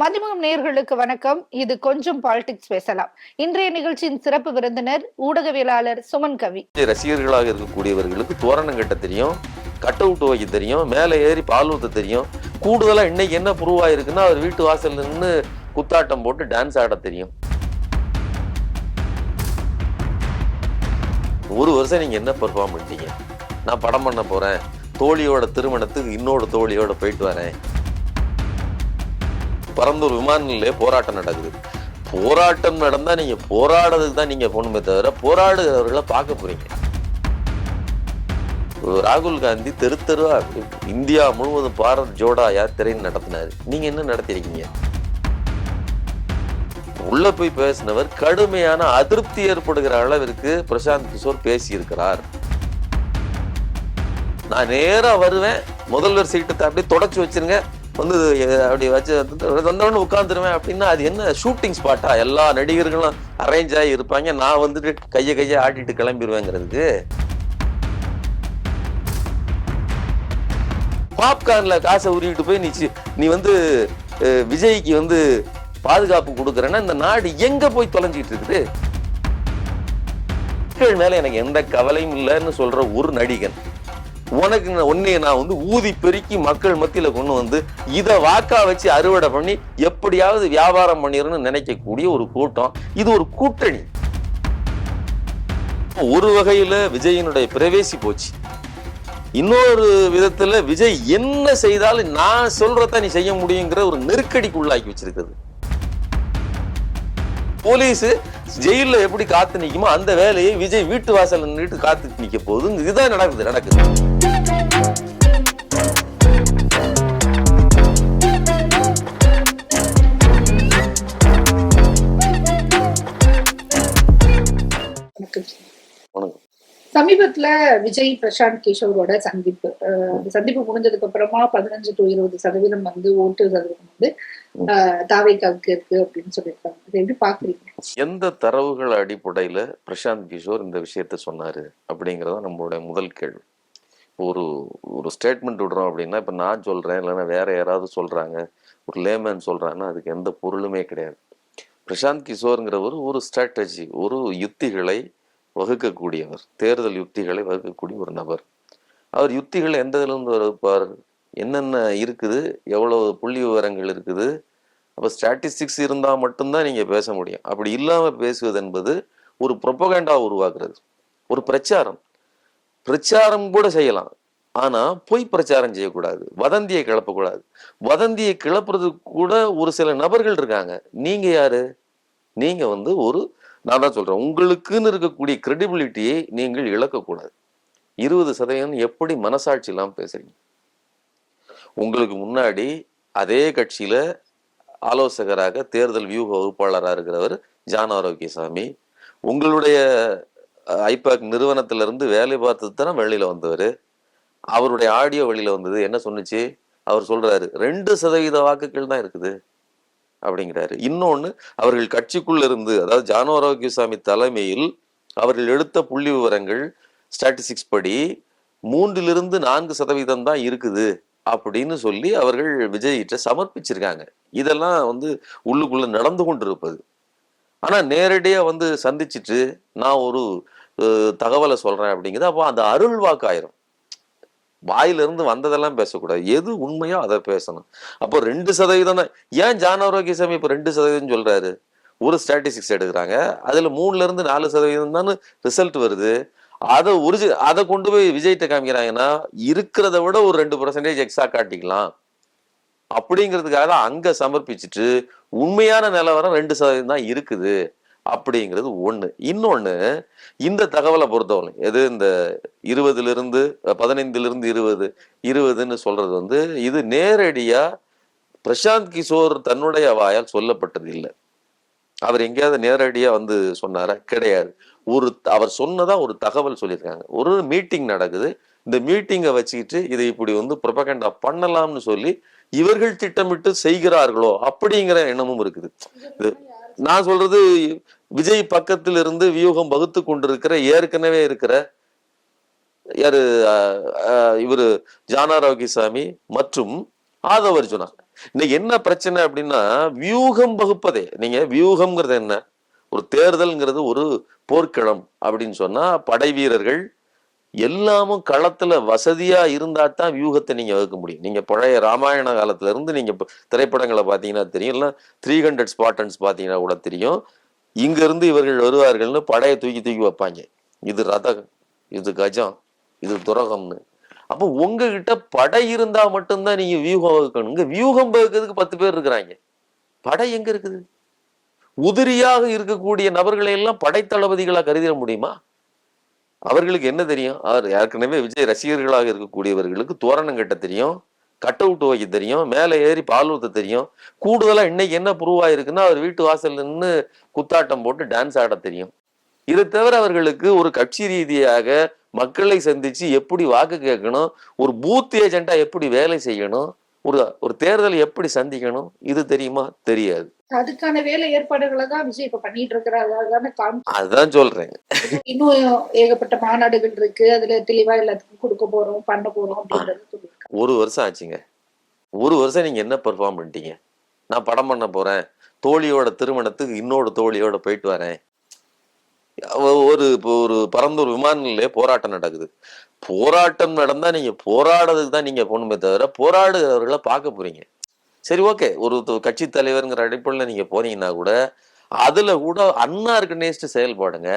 மதிமுகம் நேர்களுக்கு வணக்கம். இது கொஞ்சம் பாலிடிக்ஸ் பேசலாம். இன்றைய நிகழ்ச்சியின் சிறப்பு விருந்தினர் ஊடகவியலாளர் சுமன் கவி. ரசிகர்களாக இருக்கக்கூடியவர்களுக்கு தோரணம் கட்ட தெரியும் கட் அவுட் வைக்க தெரியும் மேலே ஏறி பால் ஊத்த தெரியும். கூடுதலா இன்னைக்கு என்ன ப்ரூவ் ஆயிருக்குன்னா அவர் வீட்டு வாசல் நின்று குத்தாட்டம் போட்டு டான்ஸ் ஆட தெரியும். ஒரு வருஷம் நீங்க என்ன பெர்ஃபார்ம் பண்ணிட்டீங்க? நான் படம் பண்ண போறேன். தோழியோட திருமணத்துக்கு இன்னொரு தோழியோட போயிட்டு வரேன். பரந்தூர் விமான நிலைய போராட்டம் நடக்குது. போராட்டம் நடந்தா நீங்க போராடுறதுக்கு தான் நீங்க போகணுமே தவிர போராடுகிறவர்களை பார்க்க போறீங்க. ராகுல் காந்தி தெரு தெருவா இந்தியா முழுவதும் பாரத் ஜோடா யாத்திரைன்னு நடத்தினாரு? நீங்க என்ன நடத்திருக்கீங்க? உள்ள போய் பேசினவர் கடுமையான அதிருப்தி ஏற்படுகிற அளவிற்கு பிரசாந்த் கிஷோர் பேசியிருக்கிறார். நான் நேரா வருவேன். முதல்வர் சீட்டை அப்படியே தொடச்சு வச்சிருங்க. வந்து அப்படி வச்சு வந்தவொடனே உட்காந்துருவேன் அப்படின்னா அது என்ன ஷூட்டிங் ஸ்பாட்டா எல்லா நடிகர்களும் அரேஞ்ச் ஆகி இருப்பாங்க. நான் வந்துட்டு கையை கையை ஆட்டிட்டு கிளம்பிடுவேங்கிறதுக்கு பாப்கார்ன்ல காசை உருவிட்டு போய் நீ நீ வந்து விஜய்க்கு வந்து பாதுகாப்பு கொடுக்குறேன்னா இந்த நாடு எங்க போய் தொலைஞ்சிட்டு இருக்குது? மக்கள் மேல எனக்கு எந்த கவலையும் இல்லைன்னு சொல்ற ஒரு நடிகன். உனக்கு உன்னைய நான் வந்து ஊதி பெருக்கி மக்கள் மத்தியில கொண்டு வந்து இதை வாக்கா வச்சு அறுவடை பண்ணி எப்படியாவது வியாபாரம் பண்ணிடணும்னு நினைக்கக்கூடிய ஒரு கூட்டம். இது ஒரு கூட்டணி. ஒரு வகையில விஜயினுடைய பிரவேசி போச்சு. இன்னொரு விதத்துல விஜய் என்ன செய்தாலும் நான் சொல்றத நீ செய்ய முடியுங்கிற ஒரு நெருக்கடிக்கு உள்ளாக்கி வச்சிருக்குது போலீஸ் ஜெயில எப்படி காத்து நிக்குமோ அந்த வேலையை விஜய் வீட்டு வாசல் நின்றுட்டு காத்து நிக்க போது இதுதான் நடக்குது நடக்குது. வணக்கம். சமீபத்துல விஜய் பிரசாந்த் கிஷோரோட சந்திப்பு சந்திப்பு முடிஞ்சதுக்கு அப்புறமா பதினஞ்சு டு இருபது சதவீதம் வந்து ஓட்டு சதவீதம் வந்து தாவைக்காவுக்கு இருக்கு அப்படின்னு சொல்லியிருக்காங்க. இதை எப்படி பாக்குறீங்க எந்த தரவுகள் அடிப்படையில பிரசாந்த் கிஷோர் இந்த விஷயத்த சொன்னாரு அப்படிங்கறத நம்மளுடைய முதல் கேள்வி. ஒரு ஒரு ஸ்டேட்மெண்ட் விடுறோம் அப்படின்னா இப்ப நான் சொல்றேன் இல்லைன்னா வேற யாராவது சொல்றாங்க ஒரு லேமேன் சொல்றாங்கன்னா அதுக்கு எந்த பொருளுமே கிடையாது. பிரசாந்த் கிஷோருங்கிறவர் ஒரு ஸ்ட்ராட்டஜி ஒரு யுத்திகளை வகுக்கக்கூடியவர் தேர்தல் யுக்திகளை வகுக்கக்கூடிய ஒரு நபர். அவர் யுக்திகள் எந்த இதிலிருந்து வகுப்பார் என்னென்ன இருக்குது? எவ்வளவு புள்ளி விவரங்கள் இருக்குது? அப்போ ஸ்டாட்டிஸ்டிக்ஸ் இருந்தால் மட்டும்தான் நீங்கள் பேச முடியும். அப்படி இல்லாமல் பேசுவது என்பது ஒரு ப்ரொபகண்டா உருவாக்குறது ஒரு பிரச்சாரம். பிரச்சாரம் கூட செய்யலாம். ஆனா பொய் பிரச்சாரம் செய்யக்கூடாது. வதந்தியை கிளப்பக்கூடாது. வதந்தியை கிளப்புறதுக்கு கூட ஒரு சில நபர்கள் இருக்காங்க. நீங்க யாரு? நீங்கள் வந்து ஒரு நான் தான் சொல்றேன். உங்களுக்குன்னு இருக்கக்கூடிய கிரெடிபிலிட்டியை நீங்கள் இழக்கக்கூடாது. இருபது சதவீதம் எப்படி மனசாட்சி இல்லாமல் பேசுறீங்க? உங்களுக்கு முன்னாடி அதே கட்சியில ஆலோசகராக தேர்தல் வியூக வகுப்பாளராக இருக்கிறவர் ஜான் ஆரோக்கியசாமி உங்களுடைய ஐபேக் ஐபாக் நிறுவனத்துல இருந்து வேலை பார்த்து தானே வெளியில வந்தவர். அவருடைய ஆடியோ வெளியில் வந்தது. என்ன சொன்னுச்சு? அவர் சொல்றாரு ரெண்டு சதவீத வாக்குகள் தான் இருக்குது. அப்படிங்கிறாரு. இன்னொன்று அவர்கள் கட்சிக்குள்ள இருந்து அதாவது ஜானோ தலைமையில் அவர்கள் எடுத்த புள்ளி விவரங்கள் ஸ்டாட்டிஸ்டிக்ஸ் படி மூன்றிலிருந்து நான்கு சதவீதம் தான் இருக்குது அப்படின்னு சொல்லி அவர்கள் விஜய்கிட்ட சமர்ப்பிச்சிருக்காங்க. இதெல்லாம் வந்து உள்ளுக்குள்ள நடந்து கொண்டிருப்பது. ஆனா நேரடியா வந்து சந்திச்சிட்டு நான் ஒரு தகவலை சொல்றேன் அப்படிங்கிறது அப்போ அந்த அருள் வாக்காயிரும் வாயிலிருந்து வந்ததெல்லாம் பேசக்கூடாது. எது உண்மையோ அதை பேசணும். அப்போ ரெண்டு சதவீதம் ஏன் ஜான் ஆரோக்கியசாமி இப்போ ரெண்டு சதவீதம் சொல்றாரு? ஒரு ஸ்டாட்டிஸ்டிக்ஸ் எடுக்கிறாங்க. அதுல மூணுல இருந்து நாலு சதவீதம் தான் ரிசல்ட் வருது. அதை ஒரிஜி அதை கொண்டு போய் விஜய்கிட்ட காமிக்கிறாங்கன்னா இருக்கிறத விட ஒரு ரெண்டு பர்சன்டேஜ் எக்ஸ்ட்ரா காட்டிக்கலாம். அப்படிங்கிறதுக்காக தான் அங்க சமர்ப்பிச்சுட்டு உண்மையான நிலவரம் ரெண்டு சதவீதம் தான் இருக்குது. அப்படிங்கிறது ஒண்ணு. இன்னொன்னு இந்த தகவலை பொறுத்தவரை எது இந்த இருபதுல இருந்து பதினைந்துல இருந்து இருபது இருபதுன்னு சொல்றது வந்து இது நேரடியா பிரசாந்த் கிஷோர் தன்னுடைய வாயால் சொல்லப்பட்டது இல்லை. அவர் எங்கேயாவது நேரடியா வந்து சொன்னாரா? கிடையாது. ஒரு அவர் சொன்னதாக ஒரு தகவல் சொல்லியிருக்காங்க. ஒரு மீட்டிங் நடக்குது. இந்த மீட்டிங்கை வச்சுக்கிட்டு இதை இப்படி வந்து ப்ரொபகண்டா பண்ணலாம்னு சொல்லி இவர்கள் திட்டமிட்டு செய்கிறார்களோ அப்படிங்கிற எண்ணமும் இருக்குது. இது நான் சொல்றது விஜய் பக்கத்தில் இருந்து வியூகம் வகுத்து கொண்டிருக்கிற ஏற்கனவே இருக்கிற யாரு இவர் அஹ், இவரு மற்றும் ஆதவ அர்ஜுனா. இன்னைக்கு என்ன பிரச்சனை அப்படின்னா வியூகம் வகுப்பதே. நீங்க வியூகம்ங்கிறது என்ன? ஒரு தேர்தல்ங்கிறது ஒரு போர்க்களம் அப்படின்னு சொன்னா படை வீரர்கள் எல்லாமும் களத்துல வசதியா இருந்தா தான் வியூகத்தை நீங்க வகுக்க முடியும். நீங்க பழைய ராமாயண காலத்துல இருந்து நீங்க திரைப்படங்களை பாத்தீங்கன்னா தெரியும். இல்லை த்ரீ ஹண்ட்ரட் ஸ்பாட்டன்ஸ் பாத்தீங்கன்னா கூட தெரியும். இங்கிருந்து இவர்கள் வருவார்கள்னு படையை தூக்கி தூக்கி வைப்பாங்க. இது ரதம் இது கஜம் இது துரகம்னு. அப்போ உங்ககிட்ட படை இருந்தா மட்டும்தான் நீங்க வியூகம் வகுக்கணும். இங்க வியூகம் வகுக்கிறதுக்கு பத்து பேர் இருக்கிறாங்க. படை எங்க இருக்குது? உதிரியாக இருக்கக்கூடிய நபர்களை எல்லாம் படைத்தளபதிகளா கருதிட முடியுமா? அவர்களுக்கு என்ன தெரியும்? அவர் ஏற்கனவே விஜய் ரசிகர்களாக இருக்கக்கூடியவர்களுக்கு தோரணம் கட்ட தெரியும். கட் அவுட் வைக்க தெரியும் மேலே ஏறி பால் ஊத்த தெரியும். கூடுதலா இன்னைக்கு என்ன ப்ரூவ் ஆயிருக்குன்னா அவர் வீட்டு வாசல்ல நின்று குத்தாட்டம் போட்டு டான்ஸ் ஆட தெரியும். இதை தவிர அவர்களுக்கு ஒரு கட்சி ரீதியாக மக்களை சந்திச்சு எப்படி வாக்கு கேட்கணும் ஒரு பூத் ஏஜென்ட்டா எப்படி வேலை செய்யணும் ஒரு ஒரு தேர்தலை எப்படி சந்திக்கணும் இது தெரியுமா? தெரியாது. அதுக்கான வேலை ஏற்பாடுகளை தான் விஜய் இப்ப பண்ணிட்டு இருக்கிறாரு. காமி அதுதான் சொல்றேன். இன்னும் ஏகப்பட்ட மாநாடுகள் இருக்கு. அதுல தெளிவா எல்லாத்துக்கும் கொடுக்க போறோம் பண்ண போறோம் அப்படின்றத ஒரு வருஷம் ஆச்சுங்க. ஒரு வருஷம் நீங்கள் என்ன பெர்ஃபார்ம் பண்ணிட்டீங்க? நான் படம் பண்ண போகிறேன் தோழியோட திருமணத்துக்கு இன்னொரு தோழியோட போயிட்டு வரேன். ஒரு இப்போ ஒரு பரந்தூர் விமான நிலைய போராட்டம் நடக்குது. போராட்டம் நடந்தால் நீங்கள் போராடுறதுக்கு தான் நீங்கள் போகணுமே தவிர போராடுகிறவர்களை பார்க்க போகிறீங்க சரி ஓகே. ஒரு கட்சி தலைவருங்கிற அடிப்படையில் நீங்கள் போனீங்கன்னா கூட அதில் கூட அன்ஆர்கனைஸ்டு செயல்பாடுங்க.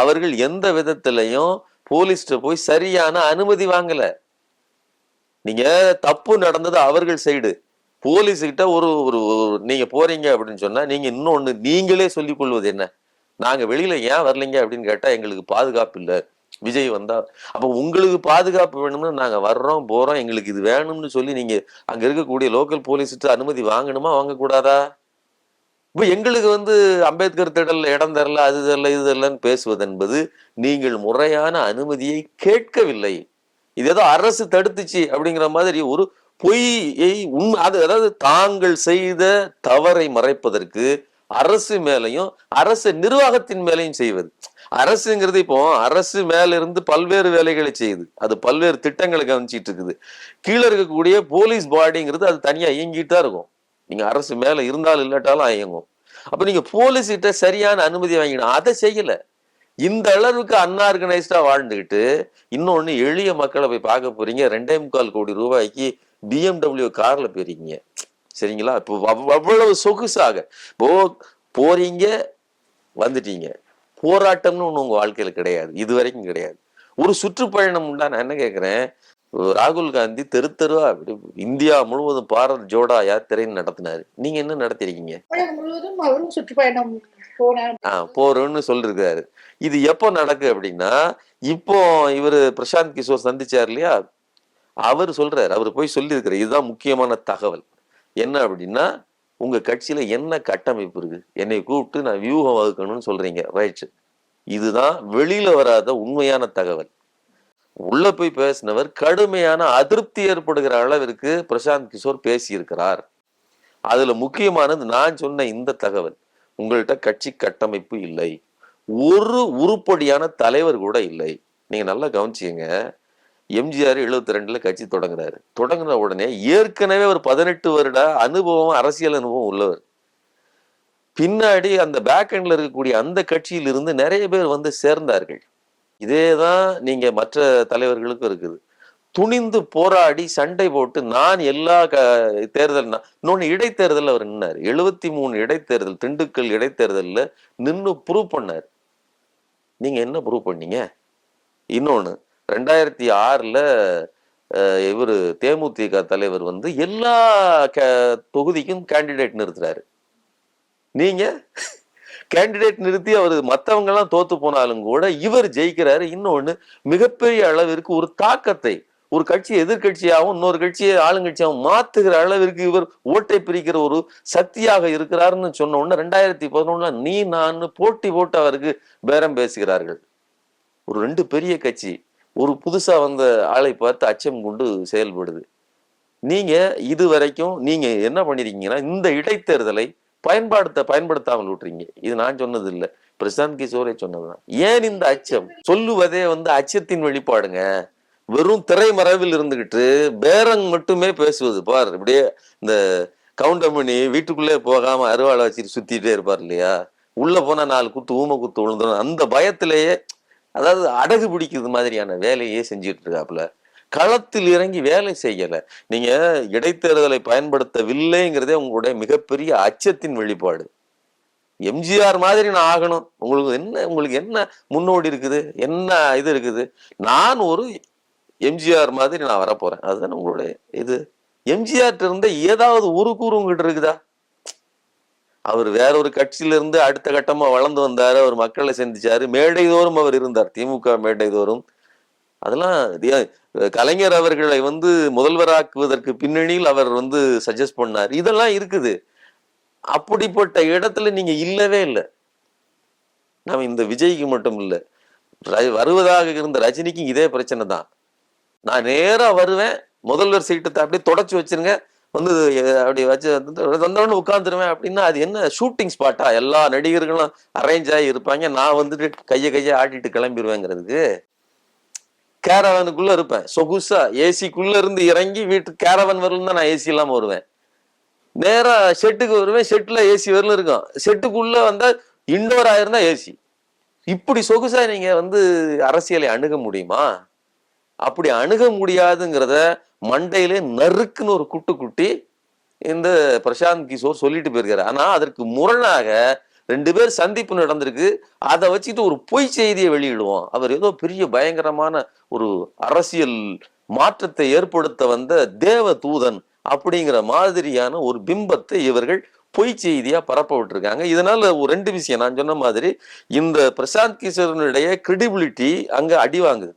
அவர்கள் எந்த விதத்திலையும் போலீஸ்ட்டு போய் சரியான அனுமதி வாங்கலை. நீங்க தப்பு நடந்தது அவர்கள் சைடு. போலீஸ் கிட்ட ஒரு ஒரு நீங்க போறீங்க அப்படின்னு சொன்னா நீங்க இன்னொன்னு நீங்களே சொல்லிக் கொள்வது என்ன? நாங்க வெளியில ஏன் வரலைங்க அப்படின்னு கேட்டா எங்களுக்கு பாதுகாப்பு இல்லை. விஜய் வந்தா அப்ப உங்களுக்கு பாதுகாப்பு வேணும்னு நாங்க வர்றோம் போறோம் எங்களுக்கு இது வேணும்னு சொல்லி நீங்க அங்க இருக்கக்கூடிய லோக்கல் போலீஸ்கிட்ட அனுமதி வாங்கணுமா வாங்கக்கூடாதா? இப்ப எங்களுக்கு வந்து அம்பேத்கர் திடல் இடம் தரல அது தரல இது தரலன்னு பேசுவது என்பது நீங்கள் முறையான அனுமதியை கேட்கவில்லை. இது ஏதோ அரசு தடுத்துச்சு அப்படிங்கிற மாதிரி ஒரு பொய்யை உண்மை அது அதாவது தாங்கள் செய்த தவறை மறைப்பதற்கு அரசு மேலையும் அரசு நிர்வாகத்தின் மேலையும் செய்வது. அரசுங்கிறது இப்போ அரசு மேல இருந்து பல்வேறு வேலைகளை செய்யுது. அது பல்வேறு திட்டங்களை கவனிச்சிட்டு இருக்குது கீழே இருக்கக்கூடிய போலீஸ் பாடிங்கிறது அது தனியா இயங்கிட்டு தான் இருக்கும். நீங்க அரசு மேல இருந்தாலும் இல்லாட்டாலும் இயங்கும். அப்ப நீங்க போலீஸ் கிட்ட சரியான அனுமதி வாங்கிக்கணும். அதை செய்யல. இந்த அளவுக்கு அன்ஆர்கனைஸ்டா வாழ்ந்துகிட்டு இன்னொன்னு எளிய மக்களை போய் பார்க்க போறீங்க. ரெண்டே முக்கால் கோடி ரூபாய்க்கு பிஎம்டபிள்யூ கார்ல போயிருக்கீங்க. சரிங்களா? இப்போ அவ்- அவ்வளவு சொகுசாக. இப்போ போறீங்க வந்துட்டீங்க. போராட்டம்னு ஒண்ணு உங்க வாழ்க்கையில கிடையாது. இது வரைக்கும் கிடையாது. ஒரு சுற்றுப்பயணம் உண்டா? நான் என்ன கேக்குறேன்? ராகுல் காந்தி தெரு தெருவா இந்தியா முழுவதும் பாரத் ஜோடா யாத்திரைன்னு நடத்தினாரு? நீங்க என்ன நடத்திருக்கீங்க? முழுவதும் அவரும் சுற்றுப்பயணம் போறோம்னு சொல்லிருக்காரு இது எப்போ நடக்கு அப்படின்னா இப்போ இவர் பிரசாந்த் கிஷோர் சந்திச்சார் இல்லையா? அவர் சொல்றாரு அவர் போய் சொல்லியிருக்கிறார் இதுதான் முக்கியமான தகவல். என்ன அப்படின்னா உங்க கட்சியில என்ன கட்டமைப்பு இருக்கு? என்னை கூப்பிட்டு நான் வியூகம் வகுக்கணும்னு சொல்றீங்க. ரைட் இதுதான் வெளியில வராத உண்மையான தகவல். உள்ள போய் பேசினவர் கடுமையான அதிருப்தி ஏற்படுகிற அளவிற்கு பிரசாந்த் கிஷோர் பேசியிருக்கிறார். அதுல முக்கியமானது நான் சொன்ன இந்த தகவல். உங்கள்கிட்ட கட்சி கட்டமைப்பு இல்லை. ஒரு உருப்படியான தலைவர் கூட இல்லை. நீங்க நல்லா கவனிச்சீங்க எம்ஜிஆர் எழுபத்தி ரெண்டுல கட்சி தொடங்குறாரு. தொடங்கின உடனே ஏற்கனவே ஒரு பதினெட்டு வருட அனுபவம் அரசியல் அனுபவம் உள்ளவர். பின்னாடி அந்த பேக் எண்ட்ல இருக்கக்கூடிய அந்த கட்சியிலிருந்து நிறைய பேர் வந்து சேர்ந்தார்கள். இதேதான் நீங்க மற்ற தலைவர்களுக்கும் இருக்குது. துணிந்து போராடி சண்டை போட்டு நான் எல்லா க தேர்தல் இன்னொன்னு இடைத்தேர்தல் அவர் நின்னார். எழுபத்தி மூணு இடைத்தேர்தல் திண்டுக்கல் இடைத்தேர்தல்ல நின்னு ப்ரூவ் பண்ணார். நீங்கள் என்ன ப்ரூவ் பண்ணீங்க? இன்னொன்று ரெண்டாயிரத்தி ஆறில் இவர் தேமுதிக தலைவர் வந்து எல்லா க- தொகுதிக்கும் கேண்டிடேட் நிறுத்துறாரு. நீங்கள் கேண்டிடேட் நிறுத்தி அவர் மற்றவங்கெல்லாம் தோற்று தோத்து போனாலும் கூட இவர் ஜெயிக்கிறாரு. இன்னொன்று மிகப்பெரிய அளவிற்கு ஒரு தாக்கத்தை ஒரு கட்சி எதிர்கட்சியாகவும் இன்னொரு கட்சியை ஆளுங்கட்சியாகவும் மாத்துகிற அளவிற்கு இவர் ஓட்டை பிரிக்கிற ஒரு சக்தியாக இருக்கிறாருன்னு சொன்ன உடனே ரெண்டாயிரத்தி பதினொன்னுல நீ நான் போட்டி போட்டு அவருக்கு பேரம் பேசுகிறார்கள். ஒரு ரெண்டு பெரிய கட்சி ஒரு புதுசா வந்த ஆளை பார்த்து அச்சம் கொண்டு செயல்படுது. நீங்க இது வரைக்கும் நீங்க என்ன பண்ணிருக்கீங்கன்னா இந்த இடைத்தேர்தலை பயன்படுத்த பயன்படுத்தாமல் விட்டுறீங்க. இது நான் சொன்னது இல்லை பிரசாந்த் கிஷோரே சொன்னதுதான். ஏன் இந்த அச்சம்? சொல்லுவதே வந்து அச்சத்தின் வெளிப்பாடுங்க. வெறும் திரைமறைவில் இருந்துகிட்டு பேரங் மட்டுமே பேசுவது. பார் இப்படியே இந்த கவுண்டமணி வீட்டுக்குள்ளே போகாம அருவாளை வச்சுட்டு சுத்திட்டே இருப்பார் இல்லையா? உள்ள போனா நாலு குத்து ஊம குத்து விழுந்துடும் அந்த பயத்திலேயே அதாவது அடகு பிடிக்கிறது மாதிரியான வேலையே செஞ்சுட்டு இருக்காப்புல. களத்தில் இறங்கி வேலை செய்யல. நீங்க இடைத்தேர்தலை பயன்படுத்தவில்லைங்கிறதே உங்களுடைய மிகப்பெரிய அச்சத்தின் வெளிப்பாடு. எம்ஜிஆர் மாதிரி நான் ஆகணும். உங்களுக்கு என்ன உங்களுக்கு என்ன முன்னோடி இருக்குது? என்ன இது இருக்குது? நான் ஒரு எம்ஜிஆர் மாதிரி நான் வரப்போறேன். அதுதான் உங்களுடைய இது? எம்ஜிஆர் இருந்த ஏதாவது ஒரு கூறு உங்ககிட்ட இருக்குதா? அவர் வேற ஒரு கட்சியிலிருந்து அடுத்த கட்டமா வளர்ந்து வந்தாரு. அவர் மக்களை சந்திச்சாரு. மேடைதோறும் அவர் இருந்தார். திமுக மேடைதோறும். அதெல்லாம் கலைஞர் அவர்களை வந்து முதல்வராக்குவதற்கு பின்னணியில் அவர் வந்து சஜஸ்ட் பண்ணார். இதெல்லாம் இருக்குது. அப்படிப்பட்ட இடத்துல நீங்க இல்லவே இல்லை. நாம் இந்த விஜய்க்கு மட்டும் இல்லை. வருவதாக இருந்த ரஜினிக்கும் இதே பிரச்சனை தான். நான் நேரா வருவேன். முதல்வர் சீட்டத்தை அப்படியே தொடச்சு வச்சிருங்க. வந்து அப்படி வச்சு வந்தவொடனே உட்காந்துருவேன் அப்படின்னா அது என்ன ஷூட்டிங் ஸ்பாட்டா எல்லா நடிகர்களும் அரேஞ்ச் ஆகி இருப்பாங்க. நான் வந்துட்டு கையை கையை ஆட்டிட்டு கிளம்பிடுவேங்கிறதுக்கு கேரவனுக்குள்ள இருப்பேன். சொகுசா ஏசிக்குள்ள இருந்து இறங்கி வீட்டுக்கு கேரவன் வரலும் தான் நான் ஏசி இல்லாம வருவேன். நேரா ஷெட்டுக்கு வருவேன். ஷெட்ல ஏசி வரலும் இருக்கும். ஷெட்டுக்குள்ள வந்தா இன்டோர் ஆயிருந்தா ஏசி இப்படி சொகுசா நீங்க வந்து அரசியலை அணுக முடியுமா? அப்படி அணுக முடியாதுங்கிறத மண்டையிலே நறுக்குன்னு ஒரு குட்டு குட்டி இந்த பிரசாந்த் கிஷோர் சொல்லிட்டு போயிருக்காரு. ஆனால் அதற்கு முரணாக ரெண்டு பேர் சந்திப்பு நடந்திருக்கு. அதை வச்சுட்டு ஒரு பொய் செய்தியை வெளியிடுவோம். அவர் ஏதோ பெரிய பயங்கரமான ஒரு அரசியல் மாற்றத்தை ஏற்படுத்த வந்த தேவ தூதன் அப்படிங்கிற மாதிரியான ஒரு பிம்பத்தை இவர்கள் பொய் செய்தியா பரப்ப விட்டுருக்காங்க. இதனால ஒரு ரெண்டு விஷயம் நான் சொன்ன மாதிரி இந்த பிரசாந்த் கிஷோரனுடைய கிரெடிபிலிட்டி அங்க அடி வாங்குது.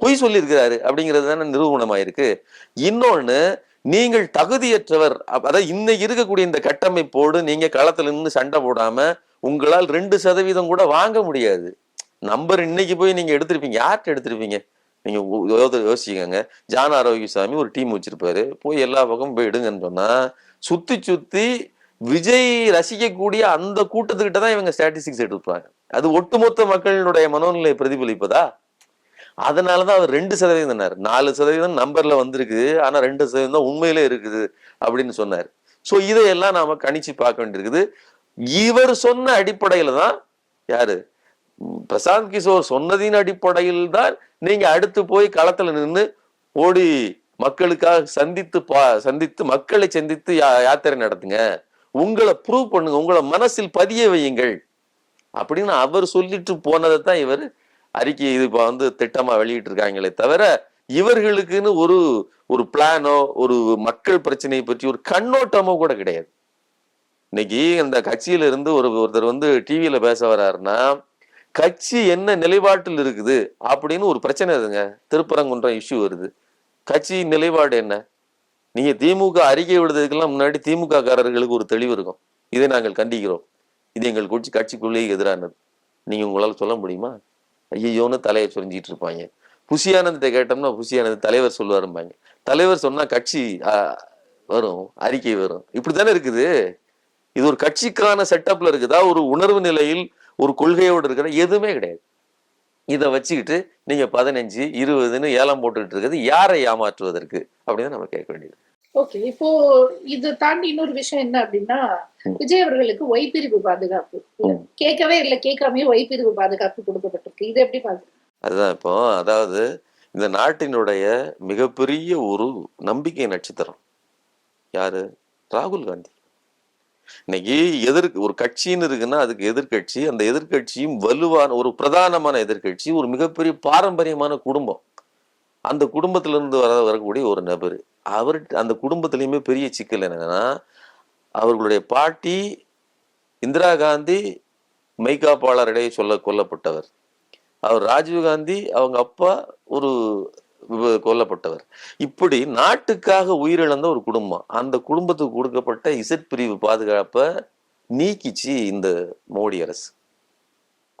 பொய் சொல்லியிருக்கிறாரு அப்படிங்கிறது தானே நிரூபணமாயிருக்கு. இன்னொன்று நீங்கள் தகுதியற்றவர் அதாவது இன்னைக்கு இருக்கக்கூடிய இந்த கட்டமைப்போடு நீங்க களத்துல நின்று சண்டை போடாம உங்களால் ரெண்டு சதவீதம் கூட வாங்க முடியாது. நம்பர் இன்னைக்கு போய் நீங்க எடுத்திருப்பீங்க. யார்கிட்ட எடுத்திருப்பீங்க? நீங்க யோ- ஜான ஆரோக்கிய சாமி ஆரோக்கியசாமி ஒரு டீம் வச்சிருப்பாரு. போய் எல்லா பக்கமும் போய் எடுங்கன்னு சொன்னா சுத்தி சுத்தி விஜய் ரசிக்கக்கூடிய அந்த கூட்டத்துக்கிட்ட தான் இவங்க ஸ்டாட்டிஸ்டிக்ஸ் எடுப்பாங்க. அது ஒட்டுமொத்த மக்களினுடைய மனோநிலை பிரதிபலிப்பதா? அதனாலதான் அவர் ரெண்டு சதவீதம் சொன்னார். நாலு சதவீதம் நம்பர்ல வந்திருக்கு ஆனா ரெண்டு சதவீதம் தான் உண்மையிலே இருக்குது அப்படின்னு சொன்னார். சோ இதையெல்லாம் நாம கணிச்சு பார்க்க வேண்டியிருக்குது. இவர் சொன்ன அடிப்படையில தான் யாரு? பிரசாந்த் கிஷோர் சொன்னதின் அடிப்படையில் தான் நீங்க அடுத்து போய் களத்துல நின்று ஓடி மக்களுக்காக சந்தித்து பா சந்தித்து மக்களை சந்தித்து யா- யாத்திரை நடத்துங்க. உங்களை ப்ரூவ் பண்ணுங்க உங்களை மனசில் பதிய வையுங்கள். அப்படின்னு அவர் சொல்லிட்டு போனதை தான் இவர் அறிக்கை இது இப்போ வந்து திட்டமாக வெளியிட்டு இருக்காங்களே தவிர இவர்களுக்குன்னு ஒரு ஒரு பிளானோ ஒரு மக்கள் பிரச்சனையை பற்றி ஒரு கண்ணோட்டமோ கூட கிடையாது. இன்னைக்கு இந்த கட்சியில இருந்து ஒரு ஒருத்தர் வந்து டிவியில பேச வர்றாருன்னா கட்சி என்ன நிலைப்பாட்டில் இருக்குது அப்படின்னு ஒரு பிரச்சனை இருக்குங்க திருப்பரங்குன்றம் இஷ்யூ வருது. கட்சி நிலைப்பாடு என்ன? நீங்க திமுக அறிக்கை விடுறதுக்கெல்லாம் முன்னாடி திமுக காரர்களுக்கு ஒரு தெளிவு இருக்கும். இதை நாங்கள் கண்டிக்கிறோம். இது எங்கள் கட்சி கட்சிக்குள்ளேயே எதிரானது. நீங்க உங்களால சொல்ல முடியுமா? ஐயோன்னு தலையை சொரிஞ்சிட்டு இருப்பாங்க புஷியானந்தை கேட்டோம்னா புஷியானந்த் தலைவர் சொல்லுவாரும்பாங்க. தலைவர் சொன்னா கட்சி வரும் அறிக்கை வரும். இப்படித்தானே இருக்குது? இது ஒரு கட்சிக்கான செட்டப்ல இருக்குதா? ஒரு உணர்வு நிலையில் ஒரு கொள்கையோடு இருக்கிற எதுவுமே கிடையாது. இதை வச்சுக்கிட்டு நீங்க பதினஞ்சு இருபதுன்னு ஏலம் போட்டுக்கிட்டு இருக்கிறது யாரை ஏமாற்றுவதற்கு? அப்படின்னு நம்ம கேட்க வேண்டியது. ஓகே இப்போ இதை தாண்டி இன்னொரு விஷயம் என்ன அப்படின்னா விஜய் அவர்களுக்கு ஒய்பிரிவு பாதுகாப்பு. கேட்கவே இல்லை கேட்காமயே ஒய்பிரிவு பாதுகாப்பு கொடுக்கப்பட்டிருக்கு. இது எப்படி பாக்குறீங்க அதுதான் இப்போ அதாவது இந்த நாட்டினுடைய மிகப்பெரிய ஒரு நம்பிக்கை நட்சத்திரம். யாரு? ராகுல் காந்தி. இன்னைக்கு எதிர்க்கு ஒரு கட்சின்னு இருக்குன்னா அதுக்கு எதிர்க்கட்சி அந்த எதிர்க்கட்சியும் வலுவான ஒரு பிரதானமான எதிர்க்கட்சி ஒரு மிகப்பெரிய பாரம்பரியமான குடும்பம். அந்த குடும்பத்துல இருந்து வர வரக்கூடிய ஒரு நபர். அவர் அந்த குடும்பத்துலேயுமே பெரிய சிக்கல் என்னங்கன்னா அவர்களுடைய பாட்டி இந்திரா காந்தி மெய்காப்பாளரிடையே சொல்ல கொல்லப்பட்டவர். அவர் ராஜீவ்காந்தி அவங்க அப்பா ஒரு கொல்லப்பட்டவர். இப்படி நாட்டுக்காக உயிரிழந்த ஒரு குடும்பம். அந்த குடும்பத்துக்கு கொடுக்கப்பட்ட இசட் பிரிவு பாதுகாப்பை நீக்கிச்சு இந்த மோடி அரசு.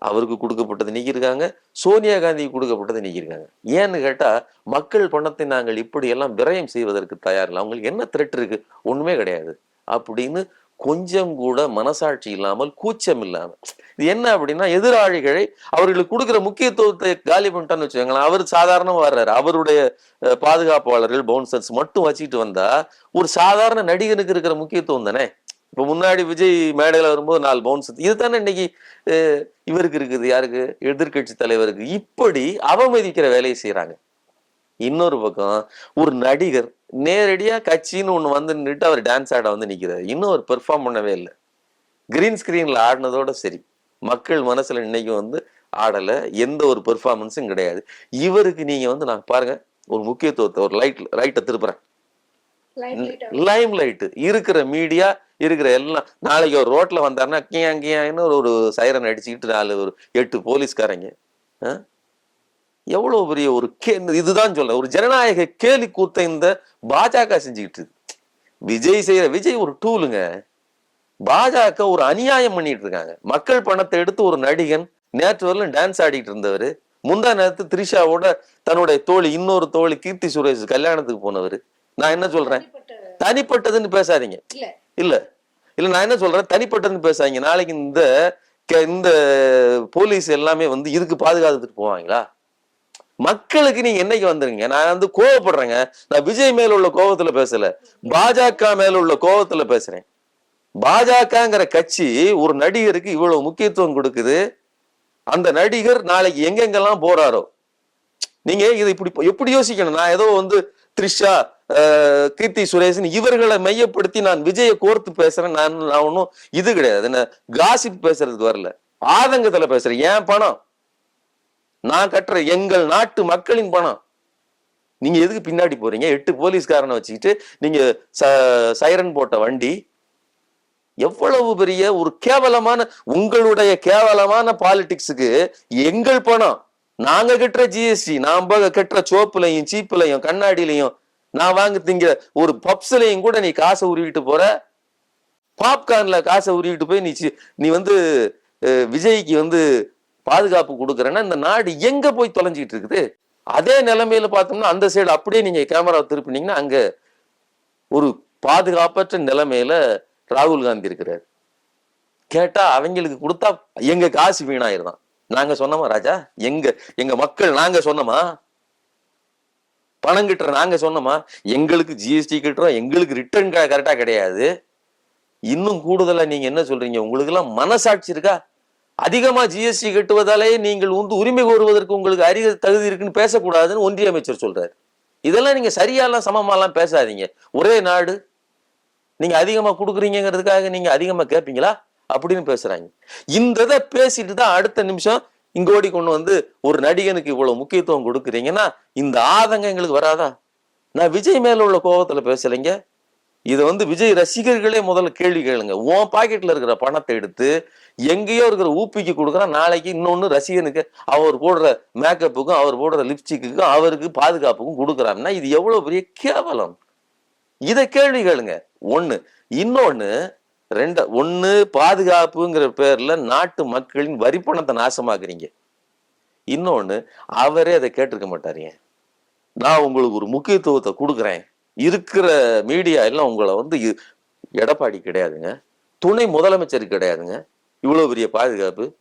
அவருக்கு கொடுக்கப்பட்டதை நீக்கியிருக்காங்க சோனியா காந்திக்கு கொடுக்கப்பட்டதை நீக்கியிருக்காங்க. ஏன்னு கேட்டால் மக்கள் பணத்தை நாங்கள் இப்படி எல்லாம் விரயம் செய்வதற்கு தயார் இல்லை அவங்களுக்கு என்ன த்ரெட் இருக்கு? ஒன்றுமே கிடையாது. அப்படின்னு கொஞ்சம் கூட மனசாட்சி இல்லாமல் கூச்சம் இல்லாமல். இது என்ன அப்படின்னா எதிராளிகளை அவர்களுக்கு கொடுக்குற முக்கியத்துவத்தை காலி பண்ணிட்டான்னு வச்சுக்கோங்களேன். அவர் சாதாரணமாக வர்றாரு. அவருடைய பாதுகாப்பாளர்கள் பவுன்சர்ஸ் மட்டும் வச்சுக்கிட்டு வந்தா ஒரு சாதாரண நடிகனுக்கு இருக்கிற முக்கியத்துவம் தானே? இப்ப முன்னாடி விஜய் மேடையில வரும்போது நாலு பவுன்சர் இதுதானே இன்னைக்கு இவருக்கு இருக்குது யாருக்கு? எதிர்க்கட்சி தலைவருக்கு. இப்படி அவமதிக்கிற வேலையை செய்யறாங்க இன்னொரு பக்கம் ஒரு நடிகர் நேரடியா கட்சின்னு ஒண்ணு வந்து நின்றுட்டு அவர் டான்ஸ் ஆட வந்து நிக்கிறாரு. இன்னும் அவர் பெர்ஃபார்ம் பண்ணவே இல்லை. கிரீன் ஸ்கிரீன்ல ஆடினதோட சரி. மக்கள் மனசுல இன்னைக்கு வந்து ஆடல. எந்த ஒரு பெர்ஃபார்மன்ஸும் கிடையாது. இவருக்கு நீங்க வந்து நான் பாருங்க ஒரு முக்கியத்துவத்தை ஒரு லைட் லைட்டை திருப்புறேன். லைம் லைட் இருக்கிற மீடியா இருக்கிற எல்லாம் நாளைக்கு ஒரு ரோட்ல வந்தாருன்னா கியா கியான்னு ஒரு சைரன் அடிச்சுக்கிட்டு நாலு ஒரு எட்டு போலீஸ்காரங்க? எவ்வளவு பெரிய ஒரு கே இதுதான் சொல்ல ஒரு ஜனநாயக கேலி கூத்த இந்த பாஜக செஞ்சுக்கிட்டு இருக்கு. விஜய் செய்யற விஜய் ஒரு டூலுங்க பாஜக ஒரு அநியாயம் பண்ணிட்டு இருக்காங்க. மக்கள் பணத்தை எடுத்து ஒரு நடிகன் நேற்று வரலும் டான்ஸ் ஆடிட்டு இருந்தவர். முந்தா நேரத்து த்ரிஷாவோட தன்னுடைய தோழி இன்னொரு தோழி கீர்த்தி சுரேஷ் கல்யாணத்துக்கு போனவர். நான் என்ன சொல்றேன்? தனிப்பட்டதுன்னு பேசாதீங்க. இல்லை. இல்லை நான் என்ன சொல்கிறேன் தனிப்பட்டதுன்னு பேசாங்க நாளைக்கு இந்த இந்த போலீஸ் எல்லாமே வந்து இதுக்கு பாதுகாத்துட்டு போவாங்களா? மக்களுக்கு நீங்க என்னைக்கு வந்துருங்க? நான் வந்து கோவப்படுறேங்க. நான் விஜய் மேல உள்ள கோபத்துல பேசல. பாஜக மேல உள்ள கோபத்துல பேசுறேன். பாஜகங்கிற கட்சி ஒரு நடிகருக்கு இவ்வளவு முக்கியத்துவம் கொடுக்குது. அந்த நடிகர் நாளைக்கு எங்கெங்கெல்லாம் போறாரோ? நீங்க இதை இப்படி எப்படி யோசிக்கணும். நான் ஏதோ வந்து த்ரிஷா கீர்த்தி சுரேஷன் இவர்களை மையப்படுத்தி நான் விஜயை கோர்த்து பேசுறேன். நான் நான் ஒன்றும் இது கிடையாது. என்ன காசிப் பேசுறதுக்கு வரல. ஆதங்கத்துல பேசுறேன். ஏன் பணம்? நான் கட்டுற எங்கள் நாட்டு மக்களின் பணம். நீங்க எதுக்கு பின்னாடி போறீங்க? எட்டு போலீஸ்காரனை வச்சுக்கிட்டு நீங்க ச- சைரன் போட்ட வண்டி. எவ்வளவு பெரிய ஒரு கேவலமான உங்களுடைய கேவலமான பாலிடிக்ஸுக்கு எங்கள் பணம். நாங்க கட்டுற ஜிஎஸ்டி நாம கட்டுற சோப்புலையும் சீப்புலையும் கண்ணாடியிலையும் நான் வாங்க திங்கிற ஒரு பப்ஸ்லையும் கூட நீ காசை உருவிட்டு போற. பாப்கார்ன்ல காசை உருவிட்டு போய் நீ சி- நீ வந்து விஜய்க்கு வந்து பாதுகாப்பு கொடுக்குறேன்னா இந்த நாடு எங்க போய் தொலைஞ்சிட்டு இருக்குது? அதே நிலைமையில பார்த்தோம்னா அந்த சைடு அப்படியே நீங்க கேமரா திருப்பினீங்கன்னா அங்க ஒரு பாதுகாப்பற்ற நிலைமையில ராகுல் காந்தி இருக்கிறார். கேட்டா அவங்களுக்கு கொடுத்தா எங்க காசு வீணாயிருதான். நாங்க சொன்னோமா ராஜா? எங்க எங்க மக்கள் நாங்க சொன்னோமா? பணம் கிட்டுற நாங்க சொன்னோமா எங்களுக்கு ஜிஎஸ்டி கட்டுறோம் எங்களுக்கு ரிட்டர்ன் கரெக்டா கிடையாது. இன்னும் கூடுதலா நீங்க என்ன சொல்றீங்க? உங்களுக்கு எல்லாம் மனசாட்சி இருக்கா? அதிகமா ஜிஎஸ்டி கட்டுவதாலே நீங்கள் வந்து உரிமை கோருவதற்கு உங்களுக்கு அறிய தகுதி இருக்குன்னு பேசக்கூடாதுன்னு ஒன்றிய அமைச்சர் சொல்றாரு. இதெல்லாம் நீங்க சரியாலாம் சமமாலாம் பேசாதீங்க. ஒரே நாடு. நீங்க அதிகமா கொடுக்குறீங்கிறதுக்காக நீங்க அதிகமா கேட்பீங்களா அப்படின்னு பேசுறாங்க. இந்த இதை பேசிட்டு தான் அடுத்த நிமிஷம் இங்கோடி கொண்டு வந்து ஒரு நடிகனுக்கு இவ்வளவு முக்கியத்துவம் கொடுக்குறீங்கன்னா இந்த ஆதங்கம் எங்களுக்கு வராதா? நான் விஜய் மேல உள்ள கோபத்துல பேசலைங்க. இதை வந்து விஜய் ரசிகர்களே முதல்ல கேள்வி கேளுங்க. உன் பாக்கெட்ல இருக்கிற பணத்தை எடுத்து எங்கேயோ இருக்கிற ஊப்பிக்கு கொடுக்குறான் நாளைக்கு இன்னொன்னு ரசிகனுக்கு அவர் போடுற மேக்கப்புக்கும் அவர் போடுற லிப்ஸ்டிக்குக்கும் அவருக்கு பாதுகாப்புக்கும் கொடுக்குறான்னா இது எவ்வளவு பெரிய கேவலம்? இதை கேள்வி கேளுங்க. ஒண்ணு. இன்னொன்னு ரெண்டு ஒன்று பாதுகாப்புங்கிற பேரில் நாட்டு மக்களின் வரிப்பணத்தை நாசமாக்குறீங்க. இன்னொன்று அவரே அதை கேட்டிருக்க மாட்டாருங்க நான் உங்களுக்கு ஒரு முக்கியத்துவத்தை கொடுக்குறேன். இருக்கிற மீடியா எல்லாம் உங்களை வந்து இ- எடப்பாடி கிடையாதுங்க. துணை முதலமைச்சர் கிடையாதுங்க. இவ்வளோ பெரிய பாதுகாப்பு.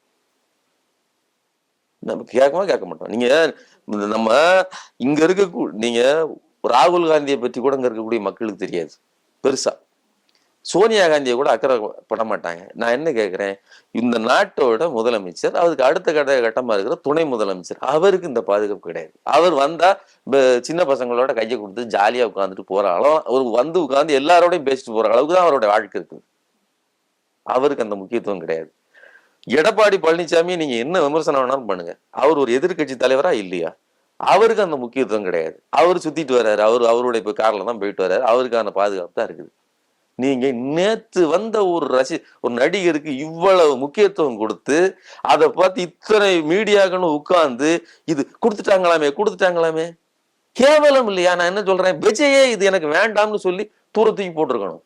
நம்ம கேட்கமா கேட்க மாட்டோம். நீங்க நம்ம இங்க இருக்க கூ- நீங்க ராகுல் காந்தியை பற்றி கூட இங்க இருக்கக்கூடிய மக்களுக்கு தெரியாது. பெருசா. சோனியா காந்தியை கூட அக்கறை பட மாட்டாங்க. நான் என்ன கேட்குறேன் இந்த நாட்டோட முதலமைச்சர் அதுக்கு அடுத்த கட்ட கட்டமா இருக்கிற துணை முதலமைச்சர் அவருக்கு இந்த பாதுகாப்பு கிடையாது. அவர் வந்தால் சின்ன பசங்களோட கையை கொடுத்து ஜாலியா உட்காந்துட்டு போகிற அளவு அவர் வந்து உட்காந்து எல்லாரோடையும் பேசிட்டு போற அளவுக்கு தான் அவரோட வாழ்க்கை இருக்குது. அவருக்கு அந்த முக்கியத்துவம் கிடையாது. எடப்பாடி பழனிசாமி நீங்க என்ன விமர்சனம் வேணாலும் பண்ணுங்க. அவர் ஒரு எதிர்க்கட்சி தலைவரா இல்லையா? அவருக்கு அந்த முக்கியத்துவம் கிடையாது. அவர் சுத்திட்டு வர்றாரு. அவர் அவருடைய இப்போ கார்ல தான் போயிட்டு வர்றாரு. அவருக்கான பாதுகாப்பு தான் இருக்குது. நீங்க நேத்து வந்த ஒரு ரசி ஒரு நடிகருக்கு இவ்வளவு முக்கியத்துவம் கொடுத்து அதை பார்த்து இத்தனை மீடியாக்கன்னு உட்கார்ந்து இது கொடுத்துட்டாங்களாமே கொடுத்துட்டாங்களாமே? கேவலம் இல்லையா? நான் என்ன சொல்றேன்? விஜயே இது எனக்கு வேண்டாம்னு சொல்லி தூர தூக்கி போட்டிருக்கணும்.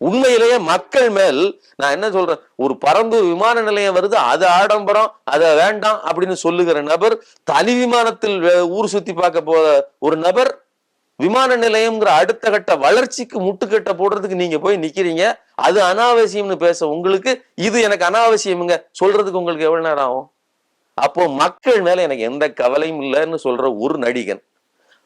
உண்மையிலேயே மக்கள் மேல் நான் என்ன சொல்றேன்? ஒரு பரந்தூர் விமான நிலையம் வருது அது ஆடம்பரம் அதை வேண்டாம் அப்படின்னு சொல்லுகிற நபர் தனி விமானத்தில் ஊர் சுத்தி பார்க்க போற ஒரு நபர் விமான நிலையம்ங்கிற அடுத்த கட்ட வளர்ச்சிக்கு முட்டுக்கட்டை போடுறதுக்கு நீங்க போய் நிக்கிறீங்க. அது அனாவசியம்னு பேச உங்களுக்கு இது எனக்கு அனாவசியமுங்க. சொல்றதுக்கு உங்களுக்கு எவ்வளவு நேரம் ஆகும்? அப்போ மக்கள் மேல எனக்கு எந்த கவலையும் இல்லைன்னு சொல்ற ஒரு நடிகன்.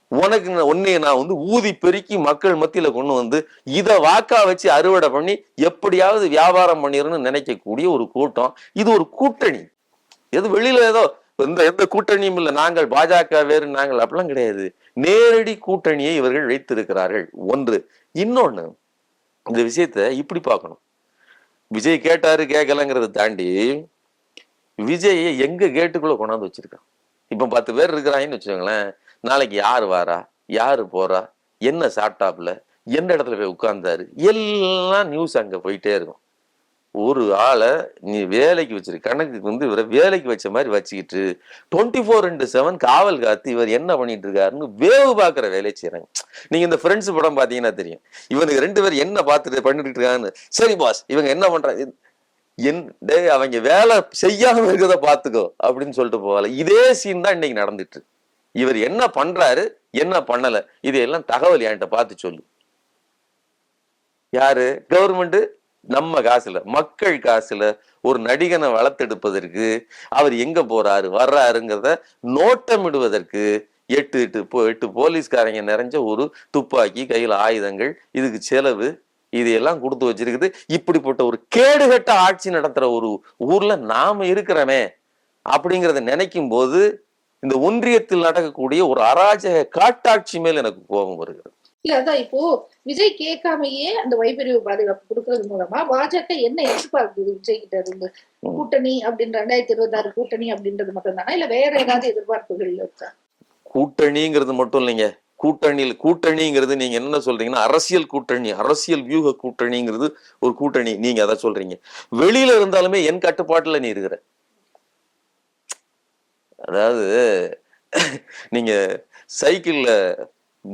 உனக்கு உன்னைய நான் வந்து ஊதி பெருக்கி மக்கள் மத்தியில கொண்டு வந்து இதை வாக்கா வச்சு அறுவடை பண்ணி எப்படியாவது வியாபாரம் பண்ணிடணும்னு நினைக்கக்கூடிய ஒரு கூட்டம். இது ஒரு கூட்டணி. எது வெளியில ஏதோ எந்த எந்த கூட்டணியும் இல்லை. நாங்கள் பாஜக வேறு நாங்கள் அப்படிலாம் கிடையாது. நேரடி கூட்டணியை இவர்கள் வைத்திருக்கிறார்கள். ஒன்று. இன்னொன்னு இந்த விஷயத்த இப்படி பார்க்கணும். விஜய் கேட்டாரு கேட்கலங்கிறத தாண்டி விஜயை எங்க கேட்டுக்குள்ள கொண்டாந்து வச்சிருக்கான்? இப்ப பத்து பேர் இருக்கிறாங்கன்னு வச்சுக்கோங்களேன். நாளைக்கு யார் வாரா? யாரு போறா? என்ன சாப்பிட்டாப்ல எந்த இடத்துல போய் உட்கார்ந்தாரு? எல்லாம் நியூஸ் அங்க போயிட்டே இருக்கும். ஒரு ஆளை நீ வேலைக்கு வச்சிரு கணக்குக்கு வந்து இவரை வேலைக்கு வச்ச மாதிரி வச்சுக்கிட்டு டுவெண்ட்டி ஃபோர் இன்டு செவன் காவல் காத்து இவர் என்ன பண்ணிட்டு இருக்காருன்னு வேவு பார்க்குற வேலையை செய்யறாங்க நீங்க இந்த ஃப்ரெண்ட்ஸ் படம் பாத்தீங்கன்னா தெரியும். இவனுக்கு ரெண்டு பேர் என்ன பார்த்துட்டு பண்ணிட்டு இருக்காங்கன்னு. சரி பாஸ் இவங்க என்ன பண்ணுறாங்க என் டே அவங்க வேலை செய்யாம இருக்கிறத பாத்துக்கோ அப்படின்னு சொல்லிட்டு போகல. இதே சீன் தான் இன்னைக்கு நடந்துட்டு. இவர் என்ன பண்றாரு என்ன பண்ணல இதையெல்லாம் தகவல் என்கிட்ட பார்த்து சொல்லு. யாரு? கவர்மெண்ட் நம்ம காசுல மக்கள் காசுல ஒரு நடிகனை வளர்த்தெடுப்பதற்கு அவர் எங்க போறாரு வர்றாருங்கிறத நோட்டமிடுவதற்கு எட்டு எட்டு போ எட்டு போலீஸ்காரங்க நிறைஞ்ச ஒரு துப்பாக்கி கையில் ஆயுதங்கள் இதுக்கு செலவு இதையெல்லாம் கொடுத்து வச்சிருக்குது. இப்படிப்பட்ட ஒரு கேடுகட்ட ஆட்சி நடத்துற ஒரு ஊர்ல நாம இருக்கிறோமே அப்படிங்கிறத நினைக்கும் போது இந்த ஒன்றியத்தில் நடக்கக்கூடிய ஒரு அராஜக காட்டாட்சி மேல் எனக்கு கோபம் வருகிறது. அதான் இப்போ விஜய் கேட்காமயே அந்த வைப்பிரிவு பாதுகாப்பு கொடுக்கறது மூலமா பாஜக என்ன எதிர்பார்க்குது விஜய் கிட்ட இருந்து? கூட்டணி அப்படின்ற ரெண்டாயிரத்தி இருபத்தி ஆறு கூட்டணி அப்படின்றது மட்டும் தானா இல்ல வேற ஏதாவது எதிர்பார்ப்புகள் இருக்கா? கூட்டணிங்கிறது மட்டும் இல்லைங்க. கூட்டணியில் கூட்டணிங்கிறது நீங்க என்ன சொல்றீங்கன்னா அரசியல் கூட்டணி அரசியல் வியூக கூட்டணிங்கிறது ஒரு கூட்டணி. நீங்க அதை சொல்றீங்க. வெளியில இருந்தாலுமே என் கட்டுப்பாட்டுல நீ இருக்கிற. அதாவது நீங்க சைக்கிள்ல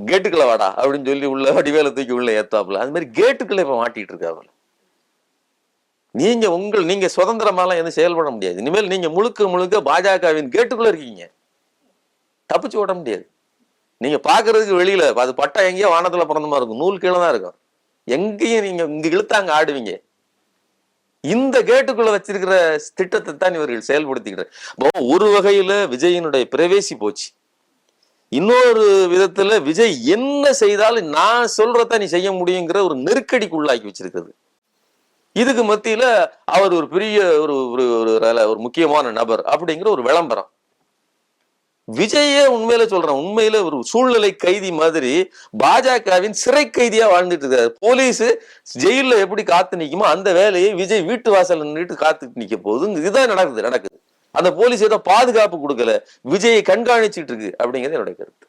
கேட்டுக்குள்ள வாடா அப்படின்னு சொல்லி உள்ள வடிவேல தூக்கி உள்ள ஏத்தாப்புல அது மாதிரி கேட்டுக்குள்ள இப்ப மாட்டிட்டு இருக்காப்புல நீங்க உங்கள் நீங்க சுதந்திரமாலாம் எதுவும் செயல்பட முடியாது. இனிமேல் நீங்க முழுக்க முழுக்க பாஜகவின் கேட்டுக்குள்ள இருக்கீங்க. தப்பிச்சு ஓட முடியாது. நீங்க பாக்குறதுக்கு வெளியில அது பட்டா எங்கேயோ வானத்துல பிறந்த மாதிரி இருக்கும். நூல் கீழே தான் இருக்கும். எங்கேயும் நீங்க இங்க இழுத்தாங்க ஆடுவீங்க. இந்த கேட்டுக்குள்ள வச்சிருக்கிற திட்டத்தை தான் இவர்கள் செயல்படுத்திக்கிற ஒரு வகையில விஜயினுடைய பிரவேசி போச்சு. இன்னொரு விதத்துல விஜய் என்ன செய்தாலும் நான் சொல்றத நீ செய்ய முடியுங்கிற ஒரு நெருக்கடிக்கு உள்ளாக்கி வச்சிருக்கிறது. இதுக்கு மத்தியில அவர் ஒரு பெரிய ஒரு ஒரு ஒரு- ஒரு முக்கியமான நபர் அப்படிங்கிற ஒரு விளம்பரம். விஜயே உண்மையில சொல்றேன் உண்மையில ஒரு சூழ்நிலை கைதி மாதிரி பாஜகவின் சிறை கைதியா வாழ்ந்துட்டு இருக்காரு. போலீஸ் ஜெயில எப்படி காத்து நிக்குமோ அந்த வேலையை விஜய் வீட்டு வாசல் நின்றுட்டு காத்துட்டு நிக்க போகுது. இதுதான் நடக்குது நடக்குது. அந்த போலீஸ் ஏதோ பாதுகாப்பு கொடுக்கல. விஜயை கண்காணிச்சிட்டு இருக்கு அப்படிங்கிறது என்னுடைய கருத்து.